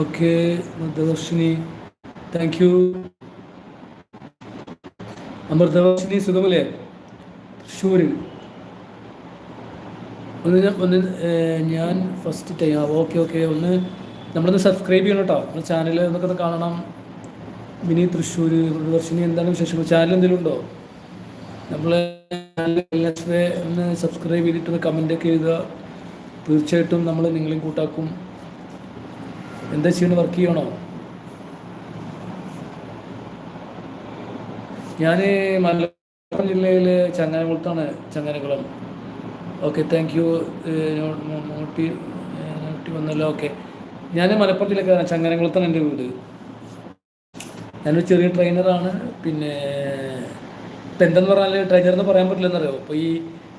Okay Amritavarshini thank you Amritavarshini സുഖമല്ലേ? തൃശ്ശൂരിൽ. ഒന്ന് ഞാൻ ഒന്ന് ഞാൻ ഫസ്റ്റ് ടൈം ഓക്കെ ഓക്കെ ഒന്ന് നമ്മളൊന്ന് സബ്സ്ക്രൈബ് ചെയ്യണം കേട്ടോ നമ്മുടെ ചാനൽ എന്നൊക്കെ ഒന്ന് കാണണം. മിനി തൃശ്ശൂർ മൃതദർശിനി എന്താണ് വിശേഷം ചാനൽ എന്തെങ്കിലും ഉണ്ടോ? നമ്മൾ ഒന്ന് സബ്സ്ക്രൈബ് ചെയ്തിട്ട് കമന്റ് ഒക്കെ എഴുതുക. തീർച്ചയായിട്ടും നമ്മൾ നിങ്ങളെയും കൂട്ടാക്കും. എന്താ ചെയ്യണ വർക്ക് ചെയ്യണോ? ഞാൻ മലപ്പുറം ജില്ലയിലെ ചങ്ങനകുളത്താണ് Changanakulam okay thank you naughty naughty വന്നല്ലോ. ഓക്കെ ഞാൻ മലപ്പുറം ജില്ലക്കാരാണ്. ചങ്ങനകുളത്താണ് എന്റെ വീട്. ഞാനൊരു ചെറിയ ട്രെയിനറാണ് പിന്നെ ഇപ്പം എന്തെന്ന് പറഞ്ഞാൽ ട്രെയിനർ എന്ന് പറയാൻ പറ്റില്ലെന്നറിയോ അപ്പോൾ ഈ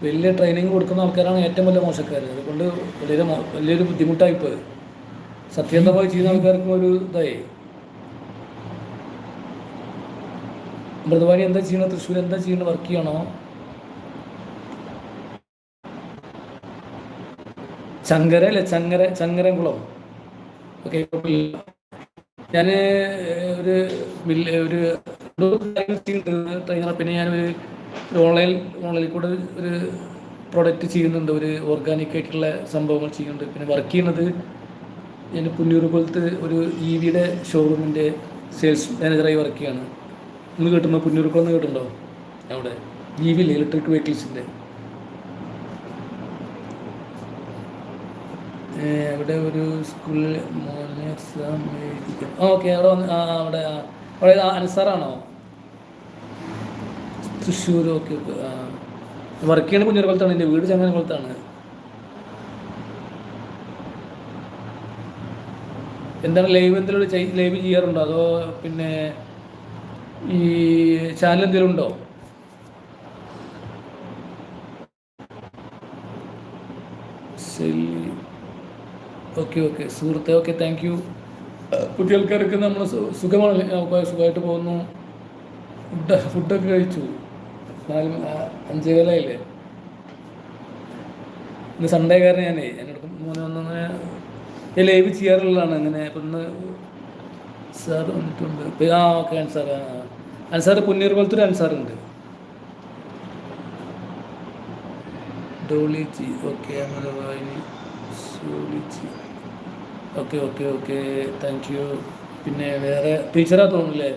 വലിയ ട്രെയിനിങ് കൊടുക്കുന്ന ആൾക്കാരാണ് ഏറ്റവും വലിയ മോശക്കാർ അതുകൊണ്ട് വലിയൊരു വലിയൊരു ബുദ്ധിമുട്ടായിപ്പോയി സത്യസന്ധമായി ചെയ്യുന്ന ആൾക്കാർക്കും ഒരു ഇതായി? മൃദുവാണി എന്താ ചെയ്യണത്? തൃശ്ശൂർ എന്താ ചെയ്യണത്? വർക്ക് ചെയ്യണോ? ചങ്കര അല്ലേ ചങ്ങര ചങ്ങരംകുളം. ഓക്കെ ഞാൻ ഒരു ഒരു ട്രെയിനർ പിന്നെ ഞാൻ ഒരു ഓൺലൈൻ ഓൺലൈനിൽ കൂടെ ഒരു പ്രൊഡക്റ്റ് ചെയ്യുന്നുണ്ട്. ഒരു ഓർഗാനിക് ആയിട്ടുള്ള സംഭവങ്ങൾ ചെയ്യുന്നുണ്ട്. പിന്നെ വർക്ക് ചെയ്യുന്നത് ഞാൻ പുന്നൂർ ഒരു ഇ വിയുടെ ഷോറൂമിന്റെ സെയിൽസ് മാനേജറായി വർക്ക് ചെയ്യാണ്. ഒന്ന് കേട്ടുണ്ടോ പുന്നൂർക്കുളം എന്ന് കേട്ടുണ്ടോ അവിടെ. ഇ വി ഇലക്ട്രിക് വെഹിക്കിൾസിന്റെ അവിടെ ഒരു സ്കൂളിൽ മോർണിംഗ് എക്സാം ഓക്കെ അവിടെ വന്ന് അവിടെ. അവിടെ അനുസാറാണോ? തൃശ്ശൂർ ഓക്കെ വർക്ക് ചെയ്യണ കുഞ്ഞുരകുളത്താണ് എന്റെ വീട് ചങ്ങനകുളത്താണ് എന്താണ് ലൈവ് എന്തെങ്കിലും ലൈവ് ചെയ്യാറുണ്ടോ? അതോ പിന്നെ ഈ ചാനൽ എന്തെങ്കിലും ഉണ്ടോ? ശരി. ഓക്കെ ഓക്കെ സുഹൃത്തെ ഓക്കെ താങ്ക് യു പുതിയ ആൾക്കാരൊക്കെ നമ്മൾ സുഖമാണ് സുഖമായിട്ട് പോകുന്നു. ഫുഡ് ഫുഡൊക്കെ കഴിച്ചു. നാല് അഞ്ചേകാലായില്ലേ? ഇന്ന് സൺഡേ കാരണം ഞാനേ. എന്നോട് മൂന്ന് വന്നങ്ങനെ ഞാൻ ലൈവ് ചെയ്യാറുള്ളതാണ്. അങ്ങനെ ഒന്ന് സാർ വന്നിട്ടുണ്ട്. ആ ഓക്കെ അൻസാർ അൻസാർ പുന്നീർ പോലത്തെ ഒരു അൻസാറുണ്ട് okay സോളിജി okay okay okay thank you പിന്നെ വേറെ ടീച്ചറാ തോന്നുന്നില്ലേ?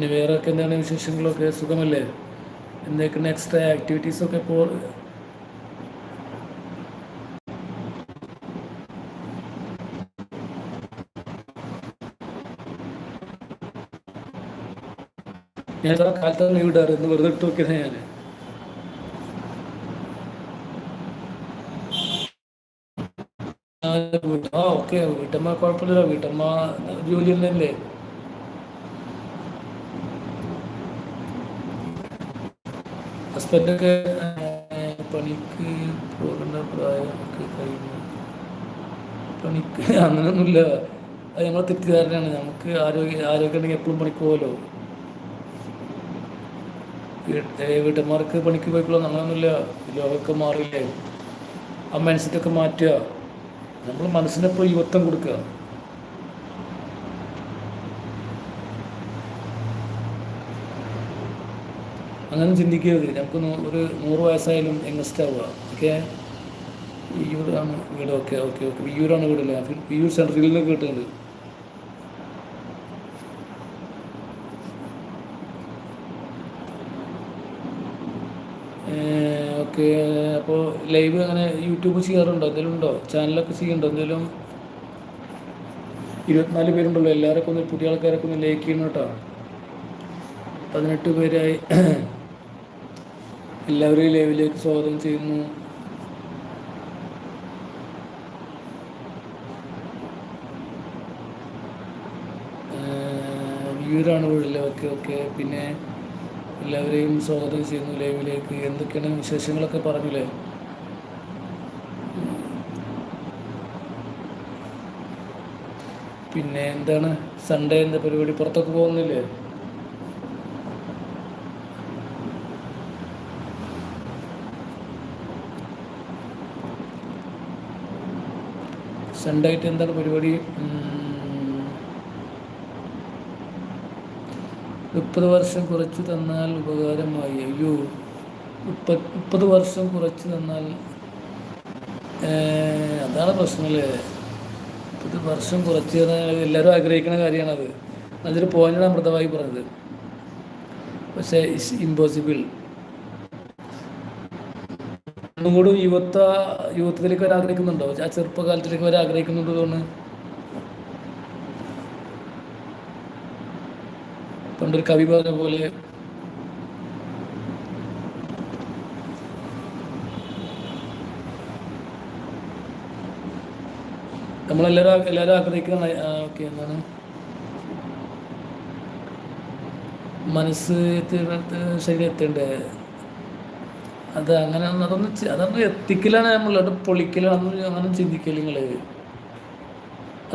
പിന്നെ വേറെ ഒക്കെ എന്താണ് വിശേഷങ്ങളൊക്കെ? സുഖമല്ലേ? എന്തൊക്കെ നെക്സ്റ്റ് ആക്ടിവിറ്റീസൊക്കെ ഇപ്പോൾ ഞാൻ ഇത്ര കാലത്ത് തന്നെ വിടാറ് എന്ന് വെറുതെ ഇട്ട് നോക്കിയത് ഞാൻ ആ ഓക്കെ വീട്ടമ്മ കുഴപ്പമില്ല വീട്ടമ്മ ജോലി തന്നെയല്ലേ? ഹസ്ബൻഡൊക്കെ പണിക്ക് പോകേണ്ട പ്രായമൊക്കെ കഴിഞ്ഞു. പണിക്ക് അങ്ങനെയൊന്നുമില്ല അത് ഞങ്ങളെ തെറ്റിദ്ധാരണയാണ്. നമുക്ക് ആരോഗ്യ ആരോഗ്യം ഉണ്ടെങ്കിൽ എപ്പോഴും പണിക്ക് പോകലോ വീട്ട് വീട്ടന്മാർക്ക് പണിക്ക് പോയിക്കോളൂ അങ്ങനെയൊന്നുമില്ല ലോകമൊക്കെ മാറില്ലേ ആ മനസ്സിലൊക്കെ മാറ്റുക. നമ്മൾ മനസ്സിനെപ്പോൾ യുവത്വം കൊടുക്കുക. അങ്ങനെ ചിന്തിക്കരുത്. നമുക്ക് ഒരു നൂറ് വയസ്സായാലും യങ്സ്റ്റ് ആവുക. ഓക്കെ? വിയൂരാണ് വീട്. Okay okay okay. വിയൂരാണ് വീടല്ലേ? വിയൂർ സെൻട്രലിൽ നിന്ന് കേട്ടിട്ടുണ്ട് ഓക്കെ. അപ്പോൾ ലൈവ് അങ്ങനെ യൂട്യൂബ് ചെയ്യാറുണ്ടോ? എന്തെങ്കിലും ഉണ്ടോ? ചാനലൊക്കെ ചെയ്യുന്നുണ്ടോ? എന്തെങ്കിലും? ഇരുപത്തിനാല് പേരുണ്ടല്ലോ. എല്ലാവരൊക്കെ ഒന്ന് പുതിയ ആൾക്കാരൊക്കെ ഒന്ന് ലൈക്ക് ചെയ്യണം കേട്ടോ. പതിനെട്ട് പേരായി. എല്ലാവരെയും ലൈവിലേക്ക് സ്വാഗതം ചെയ്യുന്നു. വ്യൂരാണ് വീടില്ല ഓക്കെ ഓക്കെ പിന്നെ എല്ലാവരെയും സ്വാഗതം ചെയ്യുന്നു ലൈവിലേക്ക് എന്തൊക്കെയാണ് വിശേഷങ്ങളൊക്കെ പറഞ്ഞില്ലേ? പിന്നെ എന്താണ്? സൺഡേ എന്താ പരിപാടി? പുറത്തൊക്കെ പോകുന്നില്ലേ? സൺഡായിട്ട് എന്താണ് പരിപാടി? മുപ്പത് വർഷം കുറച്ച് തന്നാൽ ഉപകാരമായി. അയ്യോ മുപ്പത് മുപ്പത് വർഷം കുറച്ച് തന്നാൽ അതാണ് പ്രശ്നമല്ലേ? മുപ്പത് വർഷം കുറച്ച് തന്നാൽ എല്ലാവരും ആഗ്രഹിക്കുന്ന കാര്യമാണത്. നല്ലൊരു പോയിന്റാണ് അമൃതമായി പറഞ്ഞത്. പക്ഷേ ഇറ്റ്സ് ഇമ്പോസിബിൾ ഒന്നും കൂടി യുവത്വ യുവത്വത്തിലേക്ക് വരാൻ ആഗ്രഹിക്കുന്നുണ്ടോ? ആ ചെറുപ്പകാലത്തിലേക്ക് വരെ ആഗ്രഹിക്കുന്നുണ്ടോ തോന്നുന്നു? പണ്ടൊരു കവി പറഞ്ഞ പോലെ. നമ്മളെല്ലാവരും എല്ലാവരും ആഗ്രഹിക്കുന്ന ഓക്കെ എന്താണ്? മനസ്സ് ശരീരം എത്തേണ്ടേ അത് അങ്ങനെ അതൊന്നും അതൊന്നും എത്തിക്കലാണ് നമ്മൾ അത് പൊളിക്കലാണ് അങ്ങനെ ചിന്തിക്കൽ നിങ്ങൾ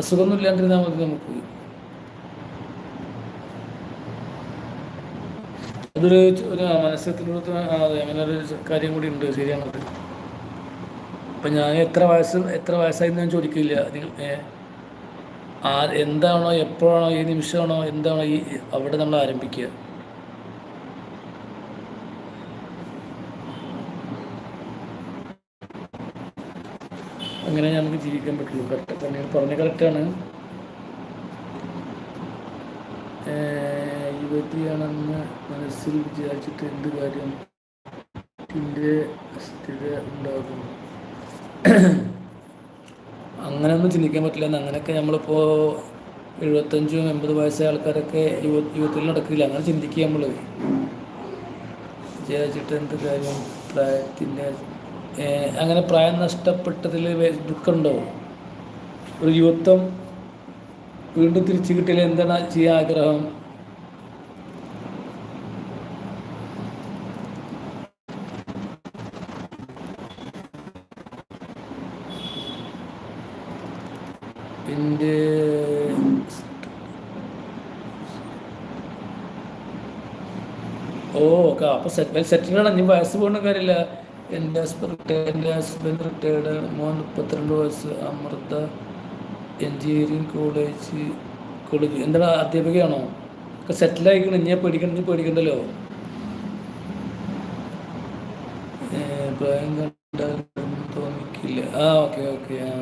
അസുഖമൊന്നും ഇല്ലാണ്ടിരുന്നാൽ മതി നമുക്ക്. അതൊരു ഒരു മനസ്സിലൂടെ അങ്ങനെ ഒരു കാര്യം കൂടി ഉണ്ട് ശരിയാണത്. അപ്പം ഞാൻ എത്ര വയസ്സ് എത്ര വയസ്സായി ഞാൻ ചോദിക്കില്ല. നിങ്ങൾ എന്താണോ എപ്പോഴാണോ ഈ നിമിഷമാണോ എന്താണോ ഈ അവിടെ നമ്മൾ ആരംഭിക്കുക. അങ്ങനെ നമുക്ക് ജീവിക്കാൻ പറ്റുള്ളൂ. കറക്റ്റ് പറഞ്ഞ പറഞ്ഞ കറക്റ്റാണ് യുവതിയാണെന്ന് മനസ്സിൽ വിചാരിച്ചിട്ട് എന്ത് കാര്യം സ്ഥിര ഉണ്ടാകും? അങ്ങനെയൊന്നും ചിന്തിക്കാൻ പറ്റില്ല. അങ്ങനെയൊക്കെ നമ്മളിപ്പോൾ എഴുപത്തഞ്ചും എൺപത് വയസ്സായ ആൾക്കാരൊക്കെ യുവ യുവത്തിൽ നടക്കില്ല. അങ്ങനെ ചിന്തിക്കുക നമ്മൾ വിചാരിച്ചിട്ട് എന്ത് കാര്യം? പ്രായത്തിന്റെ അങ്ങനെ പ്രായം നഷ്ടപ്പെട്ടതിൽ ദുഃഖമുണ്ടോ ഒരു യുവത്വം വീണ്ടും തിരിച്ചു കിട്ടിയാൽ എന്താണ് ചെയ്യാൻ ആഗ്രഹം പിന്നെ ഓ അപ്പോൾ സെറ്റ് സെറ്റിലാണ് ഇനി വയസ്സ് പോകുന്ന കാര്യമില്ല എന്റെ എന്റെ ഹസ്ബൻഡ് റിട്ടയർഡ് മോൻ മുപ്പത്തിരണ്ട് വയസ്സ്. അമൃത എൻജിനീയറിംഗ് കോളേജ് കോളേജ് എന്താണ് അധ്യാപികയാണോ? ഒക്കെ സെറ്റിലായിക്കണം ഇനി പേടിക്കണം ഇനി പേടിക്കണ്ടല്ലോ? പ്രായം തോന്നിക്കില്ല ആ ഓക്കെ ഓക്കെ ആ.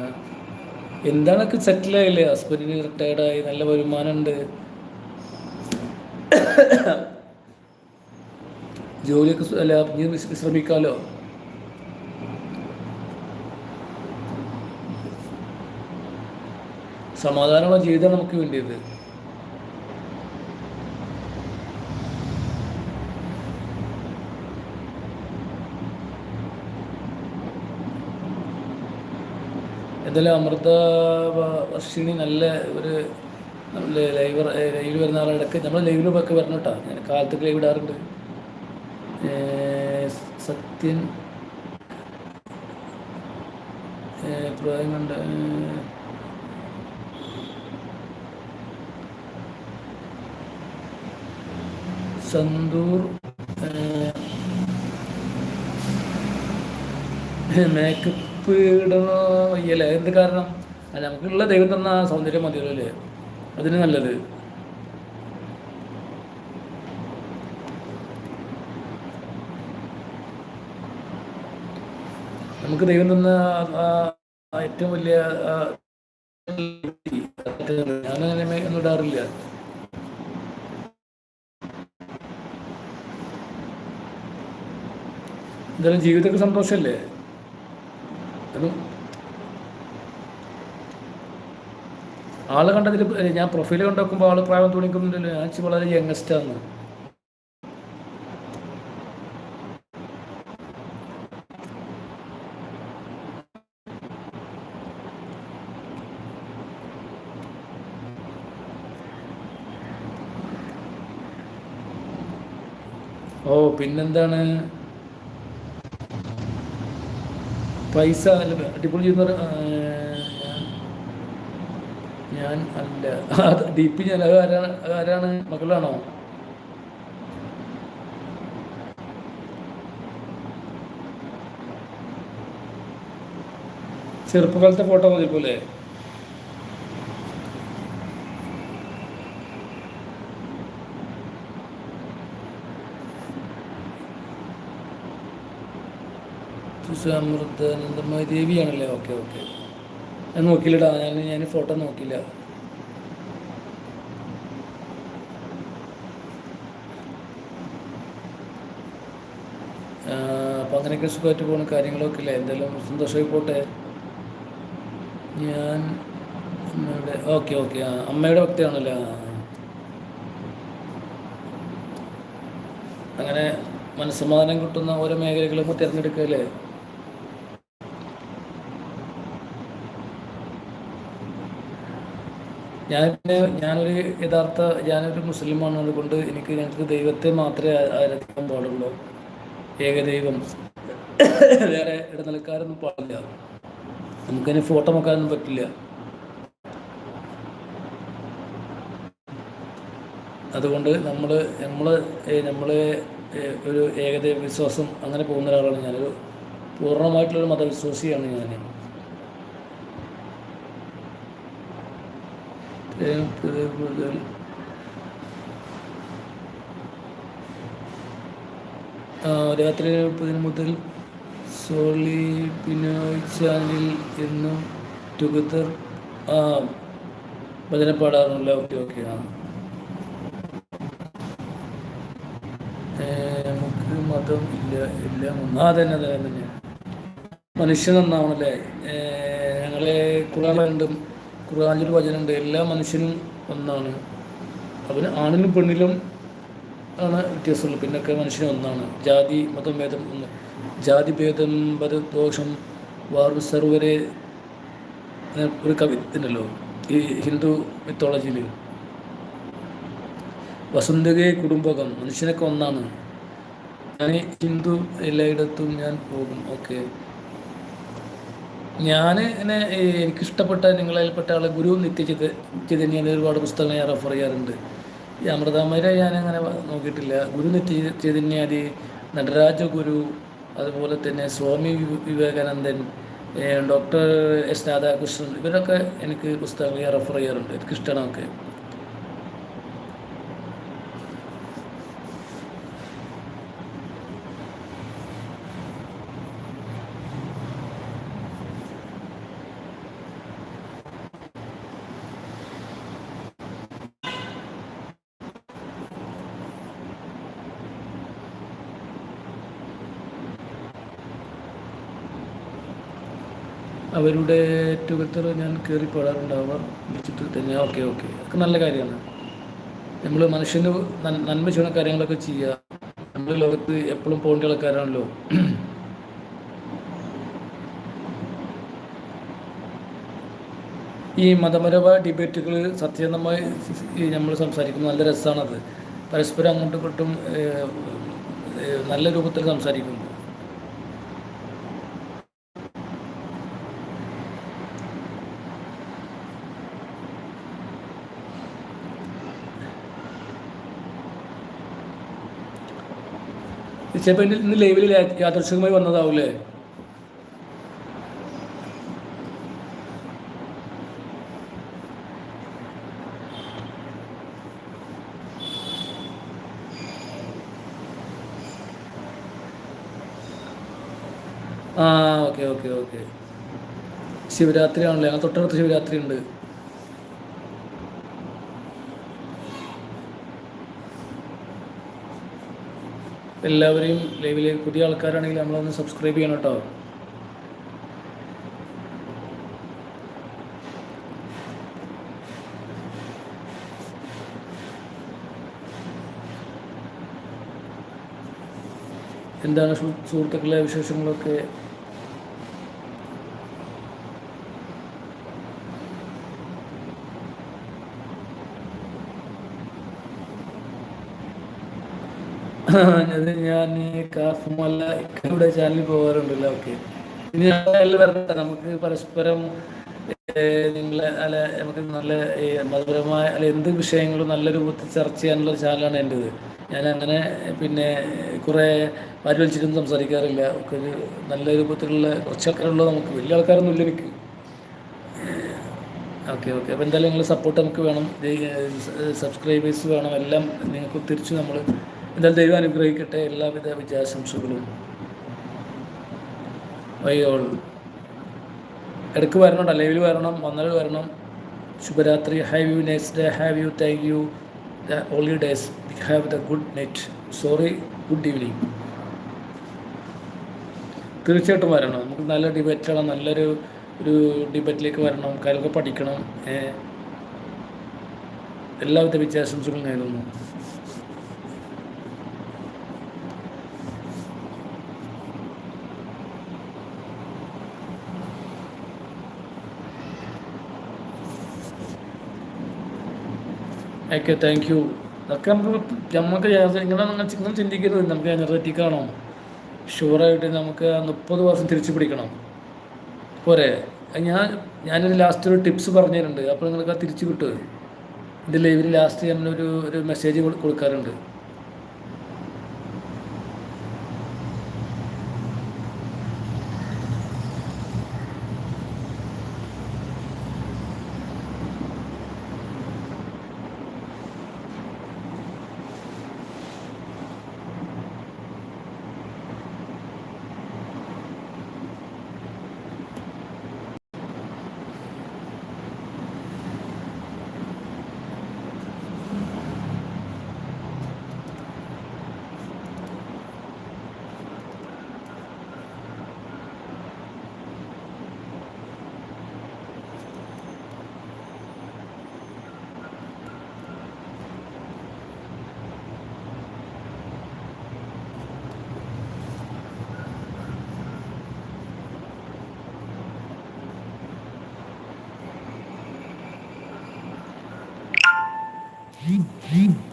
എന്താണൊക്കെ സെറ്റിലായില്ലേ ഹസ്ബൻഡിന് റിട്ടയർഡായി നല്ല വരുമാനമുണ്ട് ജോലിയൊക്കെ അല്ല ശ്രമിക്കാമല്ലോ സമാധാനമുള്ള ജീവിതം നമുക്ക് വേണ്ടിയത്. എന്തായാലും അമൃത വർഷിണി നല്ല ഒരു ലൈവ് ലൈവിൽ വരുന്ന ആളിടക്ക് നമ്മൾ ലൈവിലൊക്കെ വരണം കേട്ടോ. ഞാൻ കാലത്തൊക്കെ ലൈവ് ഇടാറുണ്ട്. സത്യൻ പ്രായം കണ്ട് സന്തൂർ മേക്കപ്പ് ഇടണോ എന്ത് കാരണം? നമുക്കുള്ള ദൈവം തന്ന സൗന്ദര്യം മതിയല്ലോ അല്ലേ? അതിന് നല്ലത്. നമുക്ക് ദൈവം തന്ന ഏറ്റവും വലിയ ഞാനങ്ങനെ ഒന്നും ഇടാറില്ല. എന്തായാലും ജീവിതത്തിൽ സന്തോഷമല്ലേ? ആൾ കണ്ടതിൽ ഞാൻ പ്രൊഫൈൽ കണ്ടോക്കുമ്പോൾ ആൾ പ്രായം തുണിക്കുന്നില്ല ആച്ച് വളരെ യങ്ങസ്റ്റാന്ന് ഓ പിന്നെന്താണ്? പൈസ അല്ല അടിപൊളി ചെയ്യുന്ന ഞാൻ അല്ല. ഡി പി ഞാൻ ആരാണ് ആരാണ്? മകളാണോ ചെറുപ്പകാലത്തെ ഫോട്ടോ മതി പോലെ. അമൃതാനന്ദമായ ദേവിയാണല്ലേ ഓക്കെ ഓക്കെ. ഞാൻ നോക്കിയില്ലടാ ഞാൻ ഞാൻ ഫോട്ടോ നോക്കില്ല അപ്പം അങ്ങനെയൊക്കെ സുഖമായിട്ട് പോകുന്ന കാര്യങ്ങളൊക്കെ ഇല്ല? എന്തായാലും സന്തോഷമായി പോട്ടെ. ഞാൻ അമ്മയുടെ ഓക്കെ ഓക്കെ. ആ അമ്മയുടെ ഭക്തിയാണല്ലോ. അങ്ങനെ മനസ്സമാധാനം കിട്ടുന്ന ഓരോ മേഖലകളും തിരഞ്ഞെടുക്കുക അല്ലേ ഞാൻ ഞാനൊരു യഥാർത്ഥ ഞാനൊരു മുസ്ലിമാണ് അതുകൊണ്ട് എനിക്ക് ഞങ്ങൾക്ക് ദൈവത്തെ മാത്രമേ ആരാധിക്കാൻ പാടുള്ളൂ. ഏകദൈവം. വേറെ ഇടനിലക്കാരൊന്നും പാടില്ല. നമുക്കതിന് ഫോട്ടോ നോക്കാനൊന്നും പറ്റില്ല. അതുകൊണ്ട് നമ്മൾ നമ്മൾ നമ്മൾ ഒരു ഏകദൈവ വിശ്വാസം അങ്ങനെ പോകുന്ന ഒരാളാണ് ഞാനൊരു പൂർണമായിട്ടുള്ളൊരു മതവിശ്വാസിയാണ് ഞാൻ രാത്രി മുപ്പതിന് മുതൽ സോളി പിനോയ് ചാനലിൽ എന്നും ടുഗദർ ആ ഭജന പാടാറുണ്ട്. ഓക്കെ ഓക്കെ ആ. നമുക്ക് മതം ഇല്ല എല്ലാം ഒന്നാ. തന്നെ തന്നെ മനുഷ്യൻ ഒന്നാണല്ലേ ഞങ്ങളെ ഖുറാനുണ്ട് ഖുറാനിൽ വചനമുണ്ട് എല്ലാ മനുഷ്യനും ഒന്നാണ്. അവന് ആണിനും പെണ്ണിലും ആണ് വ്യത്യാസമുള്ളൂ പിന്നൊക്കെ മനുഷ്യനും ഒന്നാണ്. ജാതി മതം ഭേദം ഒന്ന്. ജാതി ഭേദം ദോഷം വാർ സർവരെ ഒരു കവി ഉണ്ടല്ലോ ഈ ഹിന്ദു മിത്തോളജിയിൽ വസുന്ധകയെ കുടുംബകം മനുഷ്യനൊക്കെ ഒന്നാണ്. ഞാൻ ഹിന്ദു എല്ലായിടത്തും ഞാൻ പോകും. ഓക്കെ. ഞാൻ എന്നെ എനിക്കിഷ്ടപ്പെട്ട നിങ്ങളതിൽപ്പെട്ട ആളെ ഗുരു നിത്യചിത ചിതന്യ ഒരുപാട് പുസ്തകങ്ങൾ ഞാൻ റെഫർ ചെയ്യാറുണ്ട്. ഈ അമൃതാമര ഞാൻ അങ്ങനെ നോക്കിയിട്ടില്ല. ഗുരു നിത്യ ചൈതന്യാദി നടരാജ ഗുരു അതുപോലെ തന്നെ സ്വാമി വിവേകാനന്ദൻ ഡോക്ടർ എസ് രാധാകൃഷ്ണൻ ഇവരൊക്കെ എനിക്ക് പുസ്തകങ്ങൾ റെഫർ ചെയ്യാറുണ്ട്. എനിക്കിഷ്ടമാണ് ഒക്കെ അവരുടെ ടുഗദർ ഞാൻ കയറി പാടാറുണ്ട് അവർ വിളിച്ചിട്ട് തന്നെ. ഓക്കെ ഓക്കെ അതൊക്കെ നല്ല കാര്യമാണ്. നമ്മൾ മനുഷ്യന് നന്മ ചെയ്യുന്ന കാര്യങ്ങളൊക്കെ ചെയ്യുക നമ്മൾ ലോകത്ത് എപ്പോഴും പോകേണ്ട ആൾക്കാരാണല്ലോ. ഈ മതപരമായ ഡിബേറ്റുകൾ സത്യസന്ധമായി നമ്മൾ സംസാരിക്കുന്നത് നല്ല രസമാണത് പരസ്പരം അങ്ങോട്ടും ഇങ്ങോട്ടും നല്ല രൂപത്തിൽ സംസാരിക്കുന്നു ചിലപ്പോൾ ഇന്ന് ലൈവിൽ യാദർശികമായി വന്നതാവൂലേ? ആ ഓക്കെ ഓക്കെ ഓക്കെ ശിവരാത്രി ആണല്ലേ? ആ തൊട്ടടുത്ത് ശിവരാത്രി ഉണ്ട്. എല്ലാവരെയും ലൈവിലെ പുതിയ ആൾക്കാരാണെങ്കിൽ നമ്മളൊന്ന് സബ്സ്ക്രൈബ് ചെയ്യണം കേട്ടോ. എന്താണ് സുഹൃത്തുക്കളെ വിശേഷങ്ങളൊക്കെ? ഞാൻ ഇക്കയുടെ ചാനലിൽ പോകാറുണ്ടല്ലോ ഓക്കെ. ഇനി വരട്ടെ. നമുക്ക് പരസ്പരം നിങ്ങളെ അല്ല നമുക്ക് നല്ല മതപരമായ അല്ല എന്ത് വിഷയങ്ങളും നല്ല രൂപത്തിൽ ചർച്ച ചെയ്യാനുള്ള ചാനലാണ് എന്റെത്. ഞാൻ അങ്ങനെ പിന്നെ കുറേ വാരി വലിച്ചിട്ടൊന്നും സംസാരിക്കാറില്ല. ഒക്കെ ഒരു നല്ല രൂപത്തിലുള്ള കുറച്ച് ആൾക്കാരുള്ളത് നമുക്ക് വലിയ ആൾക്കാരൊന്നും ഇല്ല എനിക്ക്. Okay okay. അപ്പോൾ എന്തായാലും നിങ്ങൾ സപ്പോർട്ട് നമുക്ക് വേണം. സബ്സ്ക്രൈബേഴ്സ് വേണം. എല്ലാം നിങ്ങൾക്ക് തിരിച്ച് നമ്മൾ എന്തായാലും ദൈവം അനുഗ്രഹിക്കട്ടെ എല്ലാവിധ വിജയാശംസകളും വൈകോൾ ഇടയ്ക്ക് വരണം ലൈവിൽ വരണം വന്നാൽ വരണം. ശുഭരാത്രി. Have you next day have you thank you the only days have the good night sorry good evening തീർച്ചയായിട്ടും വരണം. നമുക്ക് നല്ല ഡിബേറ്റുള്ള നല്ലൊരു ഒരു ഡിബേറ്റിലേക്ക് വരണം. കാര്യമൊക്കെ പഠിക്കണം. എല്ലാവിധ വിജയാശംസകളും നേരുന്നു. ഓക്കെ താങ്ക് യു അതൊക്കെ നമുക്ക് നമുക്ക് ഇങ്ങനെ നിങ്ങൾ ചിന്തിക്കരുത്. നമുക്ക് എനർജറ്റിക് ആണോ? ഷുവറായിട്ട് നമുക്ക് മുപ്പത് വർഷം തിരിച്ചു പിടിക്കണം. പോരെ. ഞാൻ ഞാനൊരു ലാസ്റ്റ് ഒരു ടിപ്സ് പറഞ്ഞു അപ്പോൾ നിങ്ങൾക്ക് ആ തിരിച്ചു കിട്ടുമോ എന്റെ ലൈവിൽ ലാസ്റ്റ് ഞാനൊരു ഒരു മെസ്സേജ് കൊടുക്കാറുണ്ട്. Mm-hmm.